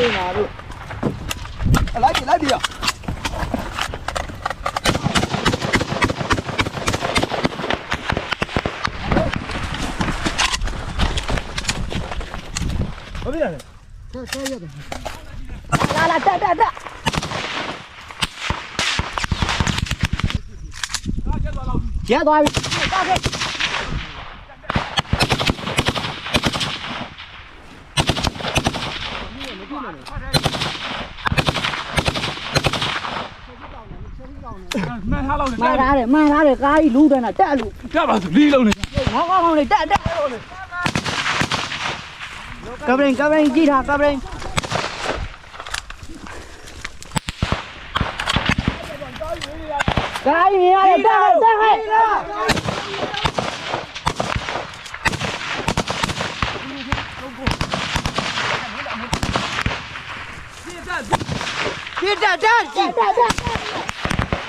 செய்யணும் லாடி லாடியா لا لا لا لا لا يا ضاوي mai ra để mai ra để cái lũ đây này tẹt lũ. Tẹt bảo thử đi đâu này không không không này tẹt tẹt cấp lên cấp lên chi thằng cấp lên cái gì đây tẹt tẹt tẹt Get that, that, get that, that.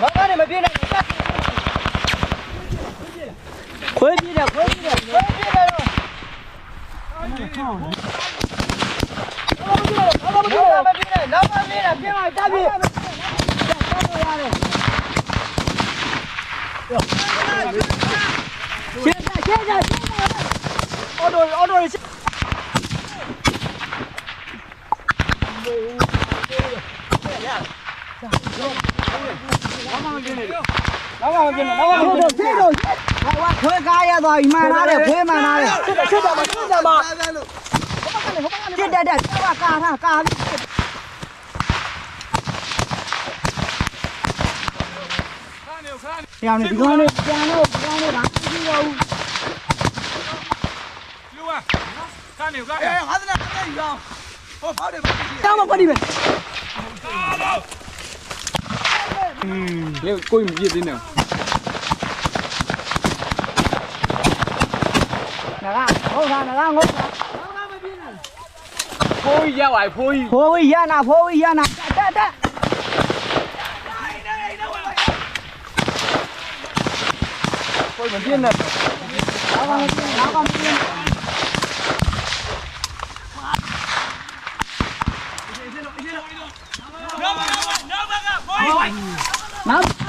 我把你们兵了，你下。回避点，回避点，回避点。拿不住了，拿不住了，拿不住了，拿不住了，兵了，兵了，加兵。加多少人？现在，现在，现在，奥多，奥多人。Yeah. နေမပြေးနိုင်ဘူးတက်ခွေးပြစ်တယ်ခွေးပြစ်တယ်ပြေးပြေးတယ်တော့ဘာမပြေးတော့ဘာမပြေးတော့မပြေးနဲ့နောက်မပြေးနဲ့ပြေးမှတက်ပြေးရှင်းတာရှင်းတာရှင်းတာအော်တိုအော်တိုရှင်းနောက်မှမပြေးနဲ့နောက်မှမပြေးနဲ့ဟုတ်တော့ရှင်းတော့ဟိုကခွေးကားရသွားပြီမှန်ထားတယ်ခွေးမှန်ထားတယ်စစ်တယ်စစ်တယ်မစစ်တယ်မပြစ်တက်တက်ကားကာထားကာပြီးခါနေခါနေပြောင်းနေဒီကောင်လေးပြန်လို့ပြန်လို့ဒါမရှိတော့ဘူးလူဝါခါနေခါနေအေးငါသနာတက်ယူအောင်ဟောဖောက်တယ်ပါကြည့်တောင်းမပတ်ဒီပဲလေကိုယ်မပြည့်သေးနဲ့ငါကဟုတ် Ừ. Leo coi một dịp đi nào. Nào ra, ra, nào ra, ngồi. Phôi ra ngoài phôi. Phôi ra nào, phôi ra nào. Đá, đá. Phôi một viên này. nào con, đá con. 拿不到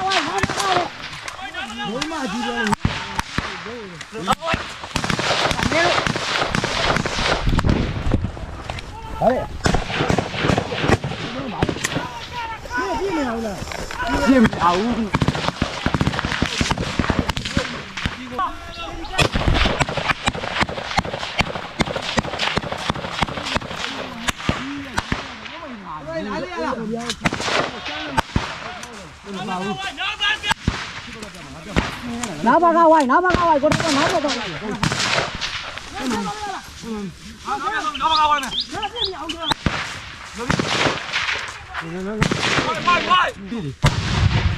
က်ဘက်ကဝိုင်းနောက်ဘက်ကဝိုင်းကိုတော့နောက်ဘက်ကဝိုင်းနောက်ပါကဝိုင်းမယ်ဝိုင်းဝိုင်းအဘာကလာလိုက်ပြီမတက်ဘူးလက်ပေးလက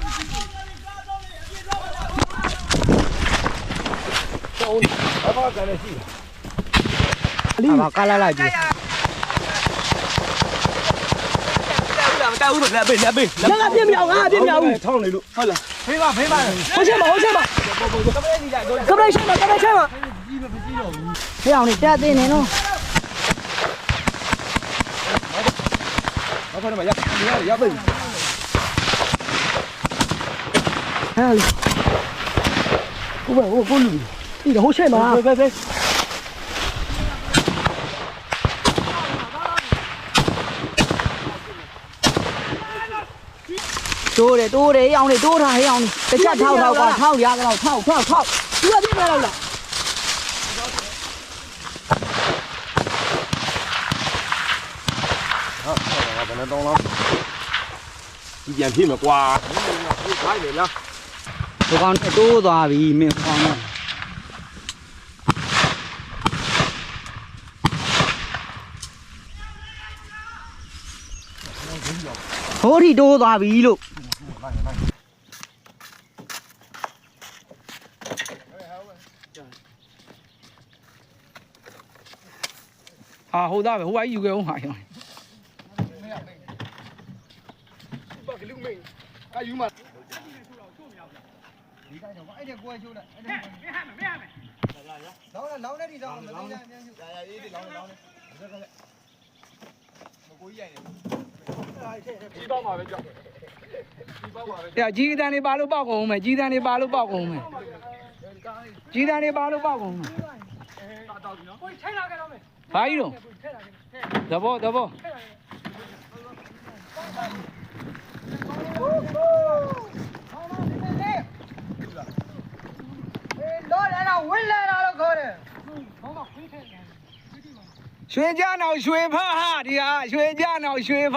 ်ပေးငါကပြင်းမြောက်ငါကပြင်းမြောက်ထောင်းနေလို့ဟု Bakala cái này được là bình là bình. Nó là viêm nhau à, viêm nhau. Thong này luôn. Thôi là. Thế mà, thế mà. Không xem mà, không xem mà. Cấp đây xem mà, cấp đây xem mà. Thế nào này, thế tên này nó. Nó phải mà giáp, nó giáp bình. Hả? Cô bảo cô lùi. Đi cả hỗ trợ mà. Về về về. တိုးတယ်တိုးတယ်အောင်နေတိုးထားဟေးအောင်နေတစ်ချက်ထောက်ထောက်ကွာထောက်ရကတော့ထောက်ထောက်ထောက်သူကပြင်းလာလားဘယ်နဲ့တော့လားဒီပြန်ပြေးမကွာခိုင်းလေလားဒီကောင်တိုးသွားပြီမင်းကောင်တော့ဟိုဒီတိုးသွားပြီလို့ này này à hô ra phải hô ấy yêu không phải rồi. Cái gì mà lâu đấy lâu đi đâu mà lâu đấy đi đi lâu lâu đấy mà mà bây giờ? အများကြီးရာရာအေးဒီလောင်းနေလောင်းနေခက်ခက်မကိုကြီးရိုက်နေဒီပေါ့ပါပဲကြောက်ဒီပေါ့ပါပဲ။ကြီးတန်းနေပါလို့ပေါက်ကုန်မယ်ကြီးတန်းနေပါလို့ပေါက်ကုန်မယ်။ကြီးတန်းနေပါလို့ပေါက်ကုန်မယ်။ကိုထိုင်လာကြတော့မယ်။ဘာကြီးတော့သဘောသဘောလောလဲတော့ဝင်းလဲတာလို့ခေါ်တယ်ရွှေကြနောက်ရွှေဖဟာဒီဟာရွှေကြနောက်ရွှေဖ